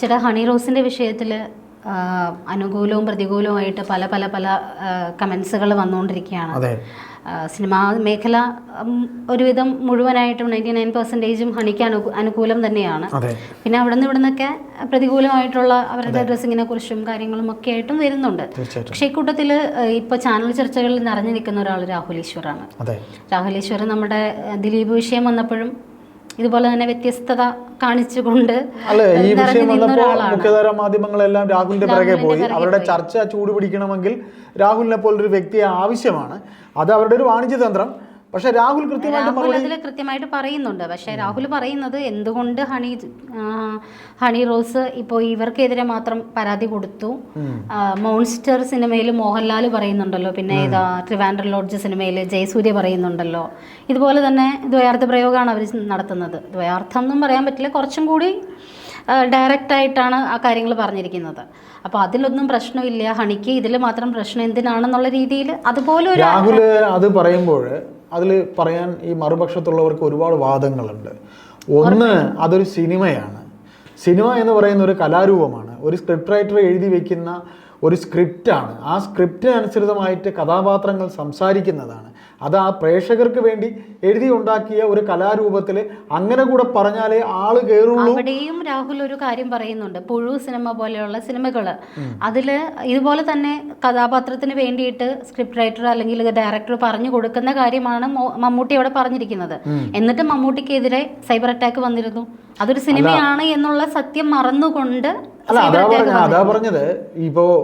ചേട്ടാ ഹണി റോസിന്റെ വിഷയത്തിൽ അനുകൂലവും പ്രതികൂലവുമായിട്ട് പല പല പല കമൻസുകൾ വന്നുകൊണ്ടിരിക്കുകയാണ് സിനിമാ മേഖല ഒരുവിധം മുഴുവനായിട്ടും നയന്റി നയൻ പെർസെന്റേജും ഹണിക്ക് അനു അനുകൂലം തന്നെയാണ്. പിന്നെ അവിടെ നിന്ന് ഇവിടെ നിന്നൊക്കെ പ്രതികൂലമായിട്ടുള്ള അവരുടെ ഡ്രസ്സിങ്ങിനെ കുറിച്ചും കാര്യങ്ങളും ഒക്കെ ആയിട്ടും വരുന്നുണ്ട്. പക്ഷേ പക്ഷേ ഇക്കൂട്ടത്തിൽ ഇപ്പോൾ ചാനൽ ചർച്ചകളിൽ നിറഞ്ഞു നിൽക്കുന്ന ഒരാൾ രാഹുൽ ഈശ്വറാണ്. രാഹുൽ ഈശ്വർ നമ്മുടെ ദിലീപ് വിഷയം വന്നപ്പോഴും ഇതുപോലെ തന്നെ വ്യത്യസ്തത കാണിച്ചുകൊണ്ട് അല്ലെ ഈ വിഷയം വന്നപ്പോൾ മുഖ്യധാര മാധ്യമങ്ങളെല്ലാം രാഹുലിന്റെ പിറകെ പോയി. അവരുടെ. ചർച്ച ചൂടുപിടിക്കണമെങ്കിൽ രാഹുലിനെ പോലൊരു വ്യക്തിയെ ആവശ്യമാണ്. അത് അവരുടെ ഒരു വാണിജ്യ തന്ത്രം. പക്ഷെ രാഹുൽ കൃത്യമായിട്ട് രാഹുൽ അതിൽ കൃത്യമായിട്ട് പറയുന്നുണ്ട്. പക്ഷേ രാഹുൽ പറയുന്നത് എന്തുകൊണ്ട് ഹണി ഹണി റോസ് ഇപ്പോൾ ഇവർക്കെതിരെ മാത്രം പരാതി കൊടുത്തു? മോൺസ്റ്റർ സിനിമയിൽ മോഹൻലാൽ പറയുന്നുണ്ടല്ലോ. പിന്നെ ഇതാ ട്രിവാൻഡർ ലോഡ്ജ് സിനിമയിൽ ജയസൂര്യ പറയുന്നുണ്ടല്ലോ. ഇതുപോലെ തന്നെ ദ്വയാർത്ഥ പ്രയോഗമാണ് അവർ നടത്തുന്നത്. ദ്വയാർത്ഥം എന്നും പറയാൻ പറ്റില്ല. കുറച്ചും കൂടി ഡയറക്റ്റ് ആയിട്ടാണ് ആ കാര്യങ്ങൾ പറഞ്ഞിരിക്കുന്നത്. അപ്പൊ അതിലൊന്നും പ്രശ്നമില്ല. ഹണിക്ക് ഇതിൽ മാത്രം പ്രശ്നം എന്തിനാണെന്നുള്ള രീതിയിൽ അതുപോലെ ഒരു രാഹുൽ അത് പറയുമ്പോൾ അതിൽ പറയാൻ ഈ മറുപക്ഷത്തുള്ളവർക്ക് ഒരുപാട് വാദങ്ങളുണ്ട്. ഒന്ന് അതൊരു സിനിമയാണ്. സിനിമ എന്ന് പറയുന്ന ഒരു കലാരൂപമാണ്. ഒരു സ്ക്രിപ്റ്റ് റൈറ്റർ എഴുതി വെക്കുന്ന ഒരു സ്ക്രിപ്റ്റാണ്. ആ സ്ക്രിപ്റ്റിനനുസൃതമായിട്ട് കഥാപാത്രങ്ങൾ സംസാരിക്കുന്നതാണ്. അത് ആ പ്രേക്ഷകർക്ക് വേണ്ടി എഴുതി ഉണ്ടാക്കിയ ഒരു കലാരൂപത്തിൽ അങ്ങനെ കൂടെ പറഞ്ഞാലേ ആൾ കയറുള്ളൂ അവിടെയും രാഹുൽ ഒരു കാര്യം പറയുന്നുണ്ട്. പുഴു സിനിമ പോലെയുള്ള സിനിമകൾ അതിൽ ഇതുപോലെ തന്നെ കഥാപാത്രത്തിന് വേണ്ടിയിട്ട് സ്ക്രിപ്റ്റ് റൈറ്റർ അല്ലെങ്കിൽ ഡയറക്ടർ പറഞ്ഞു കൊടുക്കുന്ന കാര്യമാണ് മമ്മൂട്ടി അവിടെ പറഞ്ഞിരിക്കുന്നത്. എന്നിട്ട് മമ്മൂട്ടിക്കെതിരെ സൈബർ അറ്റാക്ക് വന്നിരുന്നു. അതൊരു സിനിമയാണ് എന്നുള്ള സത്യം മറന്നുകൊണ്ട് അല്ല അതാ പറഞ്ഞത്. ഇപ്പോ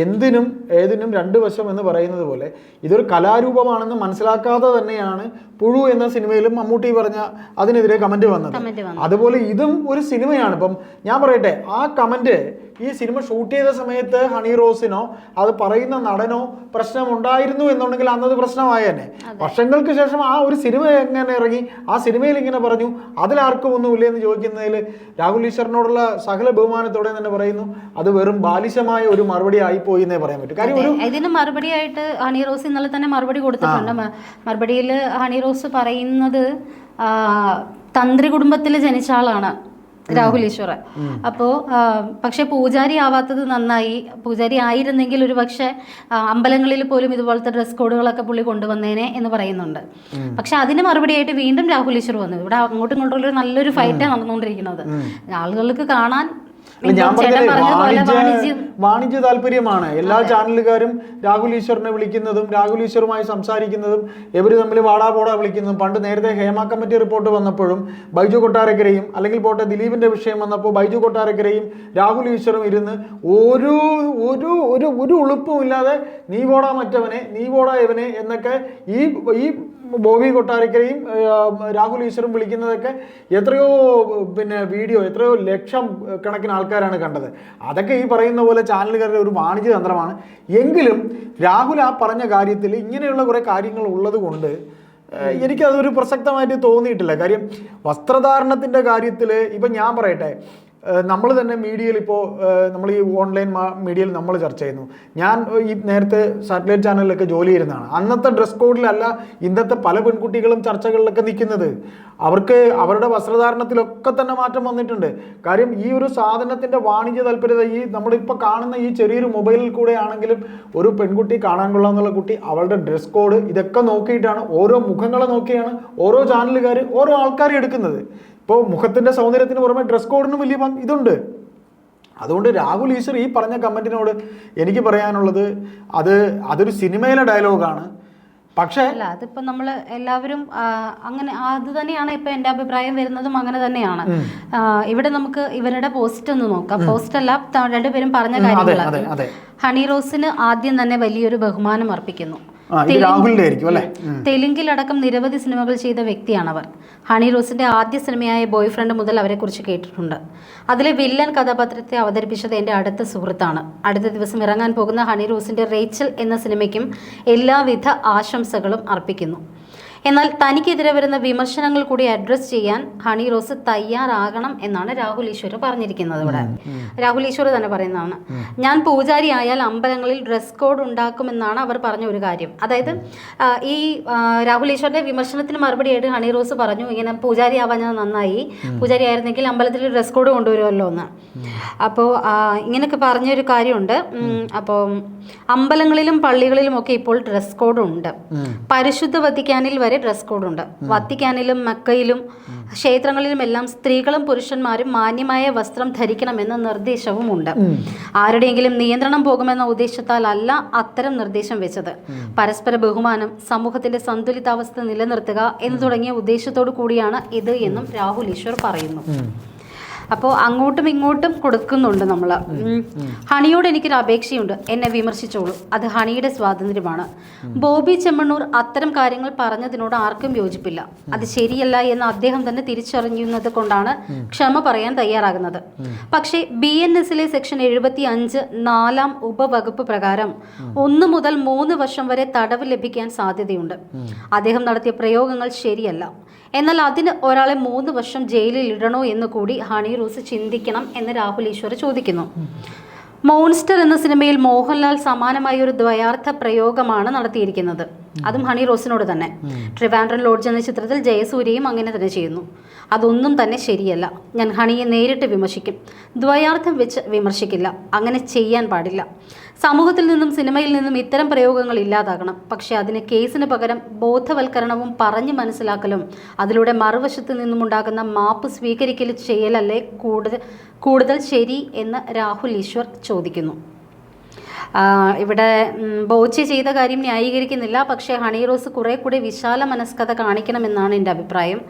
എന്തിനും ഏതിനും രണ്ട് വശം എന്ന് പറയുന്നത് പോലെ ഇതൊരു കലാരൂപമാണെന്ന് മനസ്സിലാക്കാതെ തന്നെയാണ് പുഴു എന്ന സിനിമയിലും മമ്മൂട്ടി പറഞ്ഞ അതിനെതിരെ കമന്റ് വന്നത്. വന്നു അതുപോലെ ഇതും ഒരു സിനിമയാണ്. ഇപ്പം ഞാൻ പറയട്ടെ ആ കമന്റ് ഈ സിനിമ ഷൂട്ട് ചെയ്ത സമയത്ത് ഹണി റോസിനോ അത് പറയുന്ന നടനോ പ്രശ്നം ഉണ്ടായിരുന്നു എന്നുണ്ടെങ്കിൽ അന്നത് പ്രശ്നമായ തന്നെ. വർഷങ്ങൾക്ക് ശേഷം ആ ഒരു സിനിമ എങ്ങനെ ഇറങ്ങി? ആ സിനിമയിൽ ഇങ്ങനെ പറഞ്ഞു അതിലാർക്കും ഒന്നുമില്ല എന്ന് ചോദിക്കുന്നതിൽ രാഹുൽ ഈശ്വറിനോടുള്ള സകല ബഹുമാനത്തോടെ തന്നെ പറയുന്നു അത് വെറും ബാലിശമായ ഒരു മറുപടി ആയിപ്പോയി എന്നേ പറയാൻ പറ്റും. കാര്യം ഒരു ഇതിന് മറുപടിയായിട്ട് ഹണി റോസ് ഇന്നലെ തന്നെ മറുപടി കൊടുത്തിട്ടുണ്ട്. മറുപടിയിൽ ഹണി റോസ് പറയുന്നത് തന്ത്രി കുടുംബത്തിൽ ജനിച്ച ആളാണ് രാഹുൽ ഈശ്വർ അപ്പോൾ പക്ഷെ പൂജാരി ആവാത്തത് നന്നായി. പൂജാരി ആയിരുന്നെങ്കിൽ ഒരു പക്ഷേ അമ്പലങ്ങളിൽ പോലും ഇതുപോലത്തെ ഡ്രസ് കോഡുകളൊക്കെ പുള്ളി കൊണ്ടുവന്നേനെ എന്ന് പറയുന്നുണ്ട്. പക്ഷെ അതിന് മറുപടിയായിട്ട് വീണ്ടും രാഹുൽ ഈശ്വർ വന്നു. ഇവിടെ അങ്ങോട്ടും ഇങ്ങോട്ടുള്ള നല്ലൊരു ഫൈറ്റാണ് നടന്നുകൊണ്ടിരിക്കുന്നത്. ആളുകൾക്ക് കാണാൻ ഞാൻ പറഞ്ഞത് വാണിജ്യ വാണിജ്യ താല്പര്യമാണ്. എല്ലാ ചാനലുകാരും രാഹുൽ ഈശ്വറിനെ വിളിക്കുന്നതും രാഹുൽ ഈശ്വറുമായി സംസാരിക്കുന്നതും ഇവർ തമ്മിൽ വാടാ പോടാ വിളിക്കുന്നതും പണ്ട് നേരത്തെ ഹേമ കമ്മിറ്റി റിപ്പോർട്ട് വന്നപ്പോഴും ബൈജു കൊട്ടാരക്കരയും അല്ലെങ്കിൽ പോട്ടെ ദിലീപിന്റെ വിഷയം വന്നപ്പോൾ ബൈജു കൊട്ടാരക്കരയും രാഹുൽ ഈശ്വറും ഇരുന്ന് ഒരു ഒരു ഒരു ഒരു ഉളുപ്പും ഇല്ലാതെ നീ പോടാ മറ്റവനെ നീ പോടാ ഇവനെ എന്നൊക്കെ ഈ ഈ ബോബി കൊട്ടാരക്കരയും രാഹുൽ ഈശ്വറും വിളിക്കുന്നതൊക്കെ എത്രയോ പിന്നെ വീഡിയോ എത്രയോ ലക്ഷം കണക്കിന് ആൾക്കാരാണ് കണ്ടത്. അതൊക്കെ ഈ പറയുന്ന പോലെ ചാനലുകാരുടെ ഒരു വാണിജ്യ തന്ത്രമാണ്. എങ്കിലും രാഹുൽ ആ പറഞ്ഞ കാര്യത്തിൽ ഇങ്ങനെയുള്ള കുറേ കാര്യങ്ങൾ ഉള്ളത് കൊണ്ട് എനിക്കതൊരു പ്രസക്തമായിട്ട് തോന്നിയിട്ടില്ല. കാര്യം വസ്ത്രധാരണത്തിന്റെ കാര്യത്തിൽ ഇപ്പം ഞാൻ പറയട്ടെ നമ്മൾ തന്നെ മീഡിയയിൽ ഇപ്പോൾ നമ്മൾ ഈ ഓൺലൈൻ മീഡിയയിൽ നമ്മൾ ചർച്ച ചെയ്യുന്നു. ഞാൻ ഈ നേരത്തെ സാറ്റലൈറ്റ് ചാനലിലൊക്കെ ജോലി ചെയ്യുന്നതാണ് അന്നത്തെ ഡ്രസ് കോഡിലല്ല ഇന്നത്തെ പല പെൺകുട്ടികളും ചർച്ചകളിലൊക്കെ നിൽക്കുന്നത്. അവർക്ക് അവരുടെ വസ്ത്രധാരണത്തിലൊക്കെ തന്നെ മാറ്റം വന്നിട്ടുണ്ട്. കാര്യം ഈ ഒരു സാധനത്തിന്റെ വാണിജ്യ താല്പര്യത ഈ നമ്മളിപ്പോൾ കാണുന്ന ഈ ചെറിയൊരു മൊബൈലിൽ കൂടെ ആണെങ്കിലും ഒരു പെൺകുട്ടി കാണാൻ കൊള്ളാമെന്നുള്ള കുട്ടി അവളുടെ ഡ്രസ് കോഡ് ഇതൊക്കെ നോക്കിയിട്ടാണ് ഓരോ മുഖങ്ങളെ നോക്കിയാണ് ഓരോ ചാനലുകാർ ഓരോ ആൾക്കാർ എടുക്കുന്നത്. ഇപ്പോൾ മുഖത്തിന്റെ സൗന്ദര്യത്തിന് പുറമെ ഡ്രസ് കോഡിനും വലിയ ഇതുണ്ട്. അതുകൊണ്ട് രാഹുൽ ഈശ്വർ ഈ പറഞ്ഞ കമന്റിനോട് എനിക്ക് പറയാനുള്ളത് അത് അതൊരു സിനിമയിലെ ഡയലോഗാണ്. പക്ഷേ അല്ല അതിപ്പോ നമ്മൾ എല്ലാവരും അങ്ങനെ അത് തന്നെയാണ് ഇപ്പൊ എന്റെ അഭിപ്രായം വരുന്നതും അങ്ങനെ തന്നെയാണ്. ഇവിടെ നമുക്ക് ഇവരുടെ പോസ്റ്റ് ഒന്ന് നോക്കാം. പോസ്റ്റ് അല്ല രണ്ടുപേരും പറഞ്ഞ കാര്യങ്ങളാണ്. ഹണി റോസിന് ആദ്യം തന്നെ വലിയൊരു ബഹുമാനം അർപ്പിക്കുന്നു. തെലുങ്കിലടക്കം നിരവധി സിനിമകൾ ചെയ്ത വ്യക്തിയാണ് അവർ ഹണി റോസിന്റെ ആദ്യ സിനിമയായ ബോയ് ഫ്രണ്ട് മുതൽ അവരെക്കുറിച്ച് കേട്ടിട്ടുണ്ട്. അതിലെ വില്ലൻ കഥാപാത്രത്തെ അവതരിപ്പിച്ചത് എന്റെ അടുത്ത സുഹൃത്താണ്. അടുത്ത ദിവസം ഇറങ്ങാൻ പോകുന്ന ഹണി റോസിന്റെ റേച്ചൽ എന്ന സിനിമയ്ക്കും എല്ലാവിധ ആശംസകളും അർപ്പിക്കുന്നു. എന്നാൽ തനിക്കെതിരെ വരുന്ന വിമർശനങ്ങൾ കൂടി അഡ്രസ് ചെയ്യാൻ ഹണി റോസ് തയ്യാറാകണം എന്നാണ് രാഹുൽ ഈശ്വർ പറഞ്ഞിരിക്കുന്നത് ഇവിടെ. രാഹുൽ ഈശ്വർ തന്നെ പറയുന്നതാണ്. ഞാൻ പൂജാരി ആയാൽ അമ്പലങ്ങളിൽ ഡ്രസ് കോഡ് ഉണ്ടാക്കുമെന്നാണ് അവർ പറഞ്ഞ ഒരു കാര്യം. അതായത് ഈ രാഹുൽ ഈശ്വറിന്റെ വിമർശനത്തിന് മറുപടിയായിട്ട് ഹണി റോസ് പറഞ്ഞു ഇങ്ങനെ പൂജാരി ആവാൻ ഞാൻ നന്നായി. പൂജാരി ആയിരുന്നെങ്കിൽ അമ്പലത്തിൽ ഡ്രസ് കോഡ് കൊണ്ടുവരുമല്ലോ എന്ന്. അപ്പോൾ ഇങ്ങനെയൊക്കെ പറഞ്ഞൊരു കാര്യമുണ്ട്. അപ്പോൾ അമ്പലങ്ങളിലും പള്ളികളിലും ഒക്കെ ഇപ്പോൾ ഡ്രസ് കോഡ് ഉണ്ട്. പരിശുദ്ധ വത്തിക്കാനിൽ വരെ ഡ്രസ് കോഡ് ഉണ്ട്. വത്തിക്കാനിലും മക്കയിലും ക്ഷേത്രങ്ങളിലും എല്ലാം സ്ത്രീകളും പുരുഷന്മാരും മാന്യമായ വസ്ത്രം ധരിക്കണമെന്ന നിർദ്ദേശവും ഉണ്ട് ആരുടെയെങ്കിലും നിയന്ത്രണം പോകുമെന്ന ഉദ്ദേശത്താൽ അല്ല അത്തരം നിർദ്ദേശം വെച്ചത്. പരസ്പര ബഹുമാനം സമൂഹത്തിന്റെ സന്തുലിതാവസ്ഥ നിലനിർത്തുക എന്ന് തുടങ്ങിയ ഉദ്ദേശത്തോടു കൂടിയാണ് ഇത് എന്നും രാഹുൽ ഈശ്വർ പറയുന്നു. അപ്പോൾ അങ്ങോട്ടും ഇങ്ങോട്ടും കൊടുക്കുന്നുണ്ട് നമ്മൾ ഹണിയോട് എനിക്കൊരു അപേക്ഷയുണ്ട്. എന്നെ വിമർശിച്ചോളൂ. അത് ഹണിയുടെ സ്വാതന്ത്ര്യമാണ്. ബോബി ചെമ്മണ്ണൂർ അത്തരം കാര്യങ്ങൾ പറഞ്ഞതിനോട് ആർക്കും യോജിപ്പില്ല. അത് ശരിയല്ല എന്ന് അദ്ദേഹം തന്നെ തിരിച്ചറിഞ്ഞത് കൊണ്ടാണ് ക്ഷമ പറയാൻ തയ്യാറാകുന്നത്. പക്ഷേ ബി എൻ എസിലെ സെക്ഷൻ എഴുപത്തി അഞ്ച് നാലാം ഉപവകുപ്പ് പ്രകാരം ഒന്ന് മുതൽ മൂന്ന് വർഷം വരെ തടവ് ലഭിക്കാൻ സാധ്യതയുണ്ട്. അദ്ദേഹം നടത്തിയ പ്രയോഗങ്ങൾ ശരിയല്ല. എന്നാൽ അതിന് ഒരാളെ മൂന്ന് വർഷം ജയിലിൽ ഇടണോ എന്ന് കൂടി ഹണി റോസ് ചിന്തിക്കണം എന്ന് രാഹുൽ ഈശ്വർ ചോദിക്കുന്നു. മോൺസ്റ്റർ എന്ന സിനിമയിൽ മോഹൻലാൽ സമാനമായ ഒരു ദ്വയാർത്ഥ പ്രയോഗമാണ് നടത്തിയിരിക്കുന്നത്. അതും ഹണി റോസിനോട് തന്നെ. ട്രിവാൻഡ്രൻ ലോഡ്ജ് എന്ന ചിത്രത്തിൽ ജയസൂര്യയും അങ്ങനെ തന്നെ ചെയ്യുന്നു. അതൊന്നും തന്നെ ശരിയല്ല. ഞാൻ ഹണിയെ നേരിട്ട് വിമർശിക്കും. ദ്വയാർത്ഥം വെച്ച് വിമർശിക്കില്ല. അങ്ങനെ ചെയ്യാൻ പാടില്ല. സമൂഹത്തിൽ നിന്നും സിനിമയിൽ നിന്നും ഇത്തരം പ്രയോഗങ്ങൾ ഇല്ലാതാകണം. പക്ഷേ അതിന് കേസിന് പകരം ബോധവൽക്കരണവും പറഞ്ഞു മനസ്സിലാക്കലും അതിലൂടെ മറുവശത്ത് നിന്നും ഉണ്ടാകുന്ന മാപ്പ് സ്വീകരിക്കൽ ചെയ്യലല്ലേ കൂടുതൽ കൂടുതൽ ശരി എന്ന് രാഹുൽ ഈശ്വർ ചോദിക്കുന്നു. ഇവിടെ ബോച്ചി ചെയ്ത കാര്യം ന്യായീകരിക്കുന്നില്ല. പക്ഷേ ഹണി റോസ് കുറെ കൂടി വിശാല മനസ്കഥ കാണിക്കണമെന്നാണ് എന്റെ അഭിപ്രായം.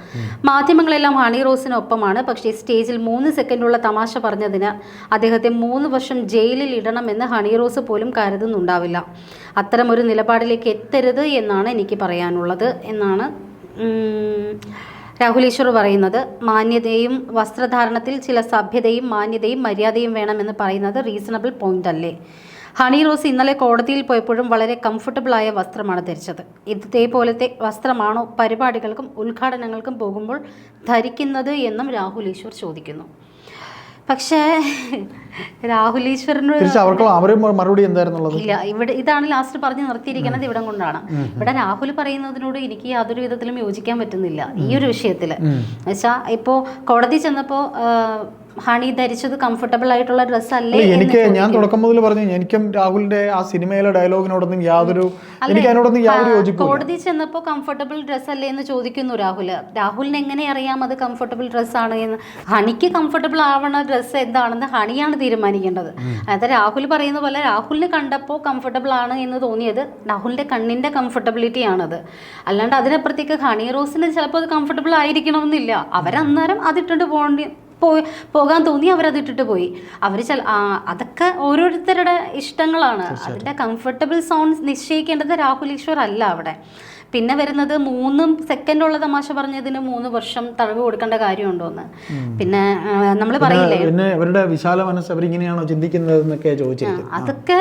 മാധ്യമങ്ങളെല്ലാം ഹണി റോസിനൊപ്പമാണ്. പക്ഷേ സ്റ്റേജിൽ മൂന്ന് സെക്കൻഡുള്ള തമാശ പറഞ്ഞതിന് അദ്ദേഹത്തെ മൂന്ന് വർഷം ജയിലിൽ ഇടണമെന്ന് ഹണി റോസ് പോലും കരുതുന്നുണ്ടാവില്ല. അത്തരം ഒരു നിലപാടിലേക്ക് എത്തരുത് എന്നാണ് എനിക്ക് പറയാനുള്ളത് എന്നാണ് രാഹുലീശ്വർ പറയുന്നത്. മാന്യതയും വസ്ത്രധാരണത്തിൽ ചില സഭ്യതയും മാന്യതയും മര്യാദയും വേണമെന്ന് പറയുന്നത് റീസണബിൾ പോയിന്റ് അല്ലേ? ഹണി റോസ് ഇന്നലെ കോടതിയിൽ പോയപ്പോഴും വളരെ കംഫർട്ടബിൾ ആയ വസ്ത്രമാണ് ധരിച്ചത്. ഇതേപോലത്തെ വസ്ത്രമാണോ പരിപാടികൾക്കും ഉദ്ഘാടനങ്ങൾക്കും പോകുമ്പോൾ ധരിക്കുന്നത് എന്നും രാഹുൽ ഈശ്വർ ചോദിക്കുന്നു. പക്ഷേ രാഹുൽ മറുപടി എന്തായിരുന്നുള്ളത്? ഇല്ല ഇവിടെ ഇതാണ് ലാസ്റ്റ് പറഞ്ഞ് നിർത്തിയിരിക്കുന്നത് ഇവിടം കൊണ്ടാണ്. ഇവിടെ രാഹുൽ പറയുന്നതിനോട് എനിക്ക് യാതൊരു വിധത്തിലും യോജിക്കാൻ പറ്റുന്നില്ല. ഈ ഒരു വിഷയത്തിൽ വെച്ചാ ഇപ്പോ കോടതി ചെന്നപ്പോ ആ, ഹണി ധരിച്ചത് കംഫർട്ടബിൾ ആയിട്ടുള്ള ഡ്രസ് അല്ലേ എനിക്ക് ഞാൻ തുടക്കം മുതൽ പറഞ്ഞു എനിക്കും രാഹുലിന്റെ ആ സിനിമയിലെ ഡയലോഗിനോടൊന്നും യാതൊരു എനിക്ക് അതിനോടൊന്നും യാതൊരു കോടതി ചെന്നപ്പോ കംഫർട്ടബിൾ ഡ്രസ് അല്ലേ എന്ന് ചോദിക്കുന്നു രാഹുൽ രാഹുലിന് എങ്ങനെ അറിയാം അത് കംഫർട്ടബിൾ ഡ്രസ് ആണ് എന്ന്? ഹണിക്ക് കംഫർട്ടബിൾ ആവണ ഡ്രസ് എന്താണെന്ന് ഹണിയാണ് തീരുമാനിക്കേണ്ടത്. അതായത് രാഹുൽ പറയുന്ന പോലെ രാഹുലിനെ കണ്ടപ്പോൾ കംഫർട്ടബിൾ ആണ് എന്ന് തോന്നിയത് രാഹുലിന്റെ കണ്ണിന്റെ കംഫർട്ടബിലിറ്റി ആണത്. അല്ലാണ്ട് അതിനപ്പുറത്തേക്ക് ഹണി റോസിന് ചിലപ്പോൾ അത് കംഫർട്ടബിൾ ആയിരിക്കണമെന്നില്ല. അവരന്നേരം അതിട്ടുണ്ട് പോകേണ്ടി പോയി പോകാൻ തോന്നി അവരത് ഇട്ടിട്ട് പോയി. അവർ ചില അതൊക്കെ ഓരോരുത്തരുടെ ഇഷ്ടങ്ങളാണ്. അതിന്റെ കംഫർട്ടബിൾ സോൺ നിശ്ചയിക്കേണ്ടത് രാഹുൽ ഈശ്വർ അല്ല അവിടെ. പിന്നെ വരുന്നത് മൂന്നും സെക്കൻഡുള്ള തമാശ പറഞ്ഞതിന് മൂന്ന് വർഷം തടവ് കൊടുക്കേണ്ട കാര്യമുണ്ടോന്ന്. പിന്നെ നമ്മൾ പറയില്ലേ? പിന്നെ അവരുടെ വിശാല മനസ്സ് അവരിങ്ങനെയാണോ ചിന്തിക്കുന്നത് എന്നൊക്കെ ചോദിച്ചിരിക്കുന്നത് അതൊക്കെ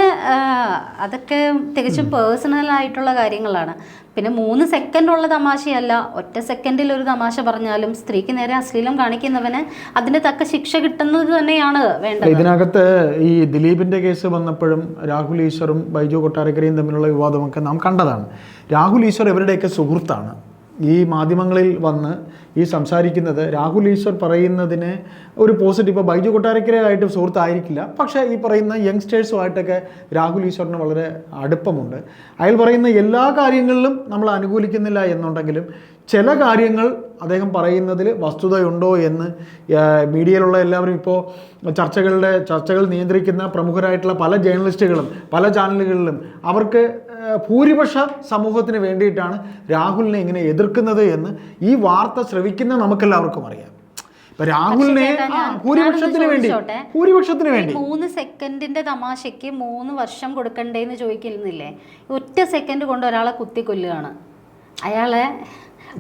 അതൊക്കെ തികച്ചും പേഴ്സണൽ ആയിട്ടുള്ള കാര്യങ്ങളാണ്. പിന്നെ മൂന്ന് സെക്കൻഡ് ഉള്ള തമാശയല്ല ഒറ്റ സെക്കൻഡിൽ ഒരു തമാശ പറഞ്ഞാലും സ്ത്രീക്ക് നേരെ അശ്ലീലം കാണിക്കുന്നവന് അതിന്റെ തക്ക ശിക്ഷ കിട്ടുന്നത് തന്നെയാണ് വേണ്ടത്. ഇതിനകത്ത് ഈ ദിലീപിന്റെ കേസ് വന്നപ്പോഴും രാഹുൽ ഈശ്വറും ബൈജു കൊട്ടാരക്കരയും തമ്മിലുള്ള വിവാദമൊക്കെ നാം കണ്ടതാണ്. രാഹുൽ ഈശ്വർ ഇവരുടെയൊക്കെ സുഹൃത്താണ്. ഈ മാധ്യമങ്ങളിൽ വന്ന് ഈ സംസാരിക്കുന്നത് രാഹുൽ ഈശ്വർ പറയുന്നതിന് ഒരു പോസിറ്റീവ് ഇപ്പോൾ ബൈജു കൊട്ടാരക്കരയായിട്ട് സുഹൃത്തായിരിക്കില്ല. പക്ഷേ ഈ പറയുന്ന യങ്സ്റ്റേഴ്സുമായിട്ടൊക്കെ രാഹുൽ ഈശ്വറിന് വളരെ അടുപ്പമുണ്ട്. അയാൾ പറയുന്ന എല്ലാ കാര്യങ്ങളിലും നമ്മൾ അനുകൂലിക്കുന്നില്ല എന്നുണ്ടെങ്കിലും ചില കാര്യങ്ങൾ അദ്ദേഹം പറയുന്നതിൽ വസ്തുതയുണ്ടോ എന്ന് മീഡിയയിലുള്ള എല്ലാവരും ഇപ്പോൾ ചർച്ചകളുടെ ചർച്ചകൾ നിയന്ത്രിക്കുന്ന പ്രമുഖരായിട്ടുള്ള പല ജേർണലിസ്റ്റുകളും പല ചാനലുകളിലും അവർക്ക് ഭൂരിപക്ഷ സമൂഹത്തിന് വേണ്ടിയിട്ടാണ് രാഹുലിനെ ഇങ്ങനെ എതിർക്കുന്നത് എന്ന് ഈ വാർത്ത ശ്രവിക്കുന്ന നമുക്കെല്ലാവർക്കും അറിയാം. ഇപ്പൊ രാഹുലിനെ ഭൂരിപക്ഷത്തിന് വേണ്ടി? ഭൂരിപക്ഷത്തിന് വേണ്ടി. മൂന്ന് സെക്കൻഡിന്റെ തമാശയ്ക്ക് മൂന്ന് വർഷം കൊടുക്കണ്ടേന്ന് ചോദിക്കുന്നില്ലേ ഒറ്റ സെക്കൻഡ് കൊണ്ട് ഒരാളെ കുത്തിക്കൊല്ലുകയാണ്. അയാളെ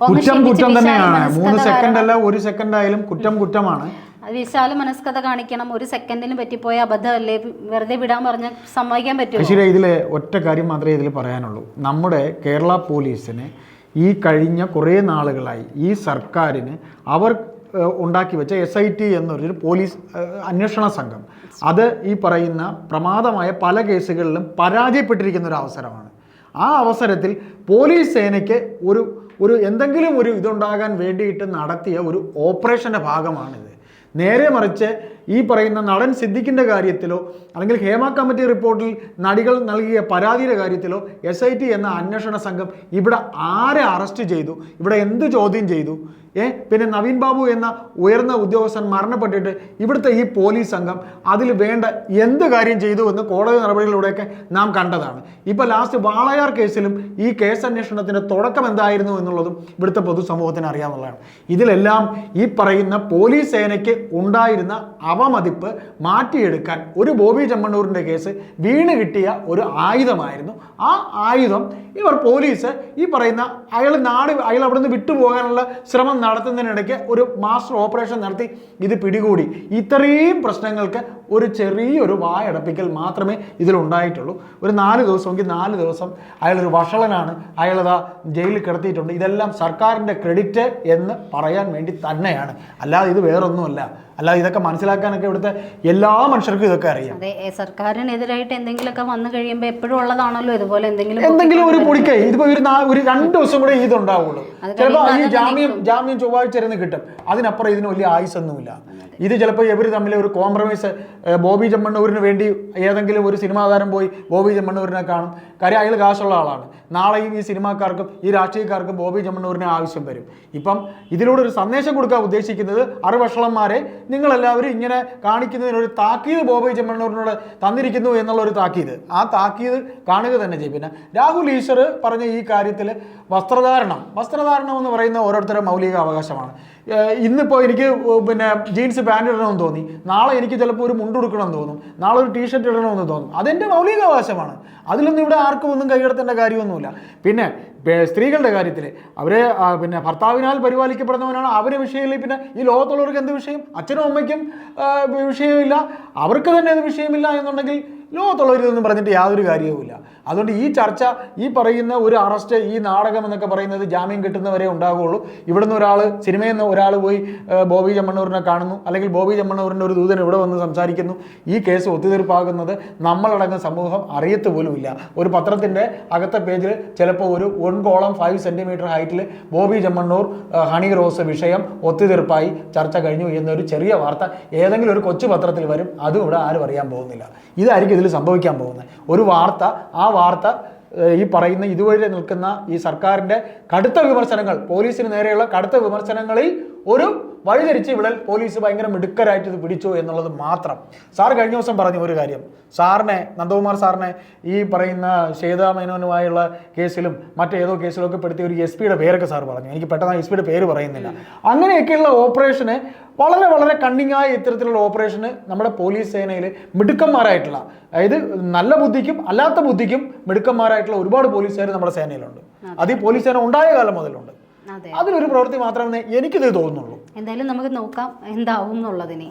കുറ്റം കുറ്റം തന്നെയാണ്. മൂന്ന് സെക്കൻഡ് അല്ല ഒരു സെക്കൻഡ് ആയാലും കുറ്റം കുറ്റമാണ്. വിശാല മനസ്കഥ കാണിക്കണം. ഒരു സെക്കൻഡിന് പറ്റിപ്പോയ അബദ്ധമല്ലേ? വെറുതെ വിടാൻ പറഞ്ഞ സമ്മതിക്കാൻ പറ്റും ശരി ഇതിൽ ഒറ്റ കാര്യം മാത്രമേ ഇതിൽ പറയാനുള്ളൂ. നമ്മുടെ കേരള പോലീസിന് ഈ കഴിഞ്ഞ കുറേ നാളുകളായി ഈ സർക്കാരിന് അവർ ഉണ്ടാക്കി വെച്ച എസ് ഐ ടി എന്നൊരു പോലീസ് അന്വേഷണ സംഘം. അത് ഈ പറയുന്ന പ്രമാദമായ പല കേസുകളിലും പരാജയപ്പെട്ടിരിക്കുന്ന ഒരു അവസരമാണ്. ആ അവസരത്തിൽ പോലീസ് സേനയ്ക്ക് ഒരു ഒരു എന്തെങ്കിലും ഒരു ഇതുണ്ടാകാൻ വേണ്ടിയിട്ട് നടത്തിയ ഒരു ഓപ്പറേഷന്റെ ഭാഗമാണിത്. നേരെ മറിച്ച് ഈ പറയുന്ന നടൻ സിദ്ദിഖിന്റെ കാര്യത്തിലോ അല്ലെങ്കിൽ ഹേമ കമ്മിറ്റി റിപ്പോർട്ടിൽ നടികൾ നൽകിയ പരാതിയുടെ കാര്യത്തിലോ എസ് എന്ന അന്വേഷണ സംഘം ഇവിടെ ആരെ അറസ്റ്റ് ചെയ്തു? ഇവിടെ എന്ത് ചോദ്യം ചെയ്തു? ഏ? പിന്നെ നവീൻ ബാബു എന്ന ഉയർന്ന ഉദ്യോഗസ്ഥൻ മരണപ്പെട്ടിട്ട് ഇവിടുത്തെ ഈ പോലീസ് സംഘം അതിൽ വേണ്ട എന്ത് കാര്യം ചെയ്തു എന്ന് കോടതി നടപടികളിലൂടെയൊക്കെ നാം കണ്ടതാണ്. ഇപ്പോൾ ലാസ്റ്റ് വാളയാർ കേസിലും ഈ കേസ് അന്വേഷണത്തിന്റെ തുടക്കം എന്തായിരുന്നു എന്നുള്ളതും ഇവിടുത്തെ പൊതുസമൂഹത്തിന് അറിയാവുന്നതാണ്. ഇതിലെല്ലാം ഈ പറയുന്ന പോലീസ് സേനയ്ക്ക് ഉണ്ടായിരുന്ന അവമതിപ്പ് മാറ്റിയെടുക്കാൻ ഒരു ബോബി ചെമ്മണ്ണൂരിന്റെ കേസ് വീണ് കിട്ടിയ ഒരു ആയുധമായിരുന്നു. ആ ആയുധം ഇവർ പോലീസ് ഈ പറയുന്ന അയാൾ നാട് അയാൾ അവിടെ നിന്ന് വിട്ടുപോകാനുള്ള ശ്രമം നടത്തുന്നതിനിടയ്ക്ക് ഒരു മാസ്റ്റർ ഓപ്പറേഷൻ നടത്തി. ഇത് പിടികൂടി. ഇത്രയും പ്രശ്നങ്ങൾക്ക് ഒരു ചെറിയൊരു വായടപ്പിക്കൽ മാത്രമേ ഇതിലുണ്ടായിട്ടുള്ളൂ. ഒരു നാല് ദിവസമെങ്കിൽ നാല് ദിവസം അയാളൊരു വഷളനാണ്. അയാളതാ ജയിലിൽ കിടത്തിയിട്ടുണ്ട്. ഇതെല്ലാം സർക്കാരിന്റെ ക്രെഡിറ്റ് എന്ന് പറയാൻ വേണ്ടി തന്നെയാണ്. അല്ലാതെ ഇത് വേറൊന്നുമല്ല. അല്ലാതെ ഇതൊക്കെ മനസ്സിലാക്കാനൊക്കെ ഇവിടുത്തെ എല്ലാ മനുഷ്യർക്കും ഇതൊക്കെ അറിയാം. അതെ സർക്കാരിനെതിരായിട്ട് എന്തെങ്കിലുമൊക്കെ വന്നു കഴിയുമ്പോൾ എപ്പോഴും ഉള്ളതാണല്ലോ ഇതുപോലെ എന്തെങ്കിലും എന്തെങ്കിലും ഒരു പൊടിക്കൈ ഇതിപ്പോ ഒരു ഒരു രണ്ട് ദിവസം കൂടെ ഇതുണ്ടാവുള്ളൂ ചിലപ്പോൾ ഈ ജാമ്യം ജാമ്യം ചൊവ്വാഴ്ച ഇരുന്ന് കിട്ടും. അതിനപ്പുറം ഇതിന് വലിയ ആയുസൊന്നുമില്ല. ഇത് ചിലപ്പോൾ ഇവർ തമ്മിൽ ഒരു കോംപ്രമൈസ് ബോബി ചെമ്മണ്ണൂരിന് വേണ്ടി ഏതെങ്കിലും ഒരു സിനിമാ താരം പോയി ബോബി ചെമ്മണ്ണൂരിനെ കാണും. കാര്യം അയാൾ കാശുള്ള ആളാണ്. നാളെയും ഈ സിനിമാക്കാർക്കും ഈ രാഷ്ട്രീയക്കാർക്കും ബോബി ചെമ്മണ്ണൂരിനെ ആവശ്യം വരും. ഇപ്പം ഇതിലൂടെ ഒരു സന്ദേശം കൊടുക്കാൻ ഉദ്ദേശിക്കുന്നത് അറുവഷളന്മാരെ നിങ്ങളെല്ലാവരും ഇങ്ങനെ കാണിക്കുന്നതിനൊരു താക്കീത് ബോബി ചെമ്മണ്ണൂരിനോട് തന്നിരിക്കുന്നു എന്നുള്ള ഒരു താക്കീത്. ആ താക്കീത് കാണുക തന്നെ ചെയ്യും. പിന്നെ രാഹുൽ ഈശ്വർ പറഞ്ഞ ഈ കാര്യത്തിൽ വസ്ത്രധാരണം വസ്ത്രധാരണം എന്ന് പറയുന്ന ഓരോരുത്തരുടെ മൗലിക അവകാശമാണ്. ഇന്നിപ്പോൾ എനിക്ക് പിന്നെ ജീൻസ് പാന്റ് ഇടണമെന്ന് തോന്നി. നാളെ എനിക്ക് ചിലപ്പോൾ ഒരു മുണ്ട് എന്ന് തോന്നും. നാളെ ഒരു ടീഷർട്ട് ഇടണമെന്ന് തോന്നും. അതെന്റെ മൗലിക അവകാശമാണ്. അതിലൊന്നും ഇവിടെ ആർക്കും ഒന്നും കൈകടത്തേണ്ട കാര്യമൊന്നുമില്ല. പിന്നെ സ്ത്രീകളുടെ കാര്യത്തിൽ അവരെ പിന്നെ ഭർത്താവിനാൽ പരിപാലിക്കപ്പെടുന്നവനാണ് അവരെ വിഷയമില്ല. പിന്നെ ഈ ലോകത്തുള്ളവർക്ക് എന്ത് വിഷയം? അച്ഛനും അമ്മയ്ക്കും വിഷയമില്ല. അവർക്ക് തന്നെ അത് വിഷയമില്ല എന്നുണ്ടെങ്കിൽ ലോകത്തുള്ളവരിതൊന്നും പറഞ്ഞിട്ട് യാതൊരു കാര്യവുമില്ല. അതുകൊണ്ട് ഈ ചർച്ച ഈ പറയുന്ന ഒരു അറസ്റ്റ് ഈ നാടകം എന്നൊക്കെ പറയുന്നത് ജാമ്യം കിട്ടുന്നവരെ ഉണ്ടാകുള്ളൂ ഇവിടുന്ന് ഒരാൾ സിനിമയിൽ നിന്ന് ഒരാൾ പോയി ബോബി ചെമ്മണ്ണൂരിനെ കാണുന്നു. അല്ലെങ്കിൽ ബോബി ചെമ്മണ്ണൂരിന്റെ ഒരു ദൂതൻ ഇവിടെ വന്ന് സംസാരിക്കുന്നു. ഈ കേസ് ഒത്തുതീർപ്പാകുന്നത് നമ്മളടങ്ങുന്ന സമൂഹം അറിയത്ത് പോലുമില്ല ഒരു പത്രത്തിന്റെ അകത്തെ പേജിൽ ചിലപ്പോൾ ഒരു വൺ കോളം ഫൈവ് സെന്റിമീറ്റർ ഹൈറ്റിൽ ബോബി ചെമ്മണ്ണൂർ ഹണി റോസ് വിഷയം ഒത്തുതീർപ്പായി ചർച്ച കഴിഞ്ഞു എന്നൊരു ചെറിയ വാർത്ത ഏതെങ്കിലും ഒരു കൊച്ചു പത്രത്തിൽ വരും. അതും ഇവിടെ ആരും അറിയാൻ പോകുന്നില്ല. ഇതായിരിക്കും ഇതിൽ സംഭവിക്കാൻ പോകുന്നത്. ഒരു വാർത്ത ആ വാർത്ത ഈ പറയുന്ന ഇതുവഴി നിൽക്കുന്ന ഈ സർക്കാരിന്റെ കടുത്ത വിമർശനങ്ങൾ പോലീസിന് നേരെയുള്ള കടുത്ത വിമർശനങ്ങളിൽ ഒരു വഴിതിരിച്ച് ഇവിടെ പോലീസ് ഭയങ്കര മിടുക്കരായിട്ട് ഇത് പിടിച്ചു എന്നുള്ളത് മാത്രം. സാർ കഴിഞ്ഞ ദിവസം പറഞ്ഞു ഒരു കാര്യം. സാറിനെ നന്ദകുമാർ സാറിനെ ഈ പറയുന്ന ശ്വേതാ മേനോനുമായുള്ള കേസിലും മറ്റേതോ കേസിലൊക്കെ പെടുത്തിയ ഒരു എസ് പിയുടെ പേരൊക്കെ സാർ പറഞ്ഞു. എനിക്ക് പെട്ടെന്ന് എസ് പിയുടെ പേര് പറയുന്നില്ല. അങ്ങനെയൊക്കെയുള്ള ഓപ്പറേഷന് വളരെ വളരെ കണ്ണിങ്ങായ ഇത്തരത്തിലുള്ള ഓപ്പറേഷന് നമ്മുടെ പോലീസ് സേനയിൽ മിടുക്കന്മാരായിട്ടുള്ള അതായത് നല്ല ബുദ്ധിക്കും അല്ലാത്ത ബുദ്ധിക്കും മിടുക്കന്മാരായിട്ടുള്ള ഒരുപാട് പോലീസുകാർ നമ്മുടെ സേനയിലുണ്ട്. അത്. ഈ പോലീസ് സേന ഉണ്ടായ കാലം മുതലുണ്ട്. അതെ. അതിലൊരു പ്രവൃത്തി മാത്രമേ എനിക്കിത് തോന്നുന്നുള്ളൂ. എന്തായാലും നമുക്ക് നോക്കാം എന്താവും എന്നുള്ളതിനെ.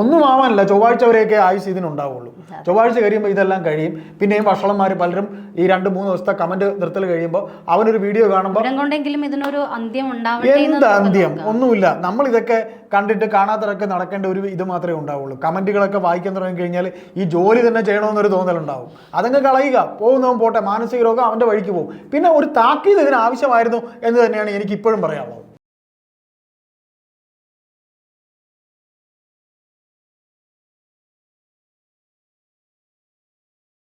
ഒന്നും ആവാനല്ല. ചൊവ്വാഴ്ച വരെയൊക്കെ ആയുസ് ഇതിനുണ്ടാവുള്ളൂ. ചൊവ്വാഴ്ച കഴിയുമ്പോൾ ഇതെല്ലാം കഴിയും. പിന്നെയും വഷളന്മാർ പലരും ഈ രണ്ട് മൂന്ന് ദിവസത്തെ കമന്റ് നിർത്തൽ കഴിയുമ്പോൾ അവനൊരു വീഡിയോ കാണുമ്പോൾ കൊണ്ടെങ്കിലും ഇതിനൊരു അന്ത്യം എന്ത് അന്ത്യം? ഒന്നുമില്ല. നമ്മൾ ഇതൊക്കെ കണ്ടിട്ട് കാണാത്തവരൊക്കെ നടക്കേണ്ട ഒരു ഇത് മാത്രമേ ഉണ്ടാവുള്ളൂ. കമന്റുകളൊക്കെ വായിക്കാൻ തുടങ്ങി കഴിഞ്ഞാൽ ഈ ജോലി തന്നെ ചെയ്യണമെന്നൊരു തോന്നലുണ്ടാവും. അതങ്ങ് കളയുക. പോകുന്നവൻ പോട്ടെ. മാനസിക രോഗം അവന്റെ വഴിക്ക് പോകും. പിന്നെ ഒരു താക്കീത് ഇതിന് ആവശ്യമായിരുന്നു എന്ന് തന്നെയാണ് എനിക്ക് ഇപ്പോഴും പറയാനുള്ളത്.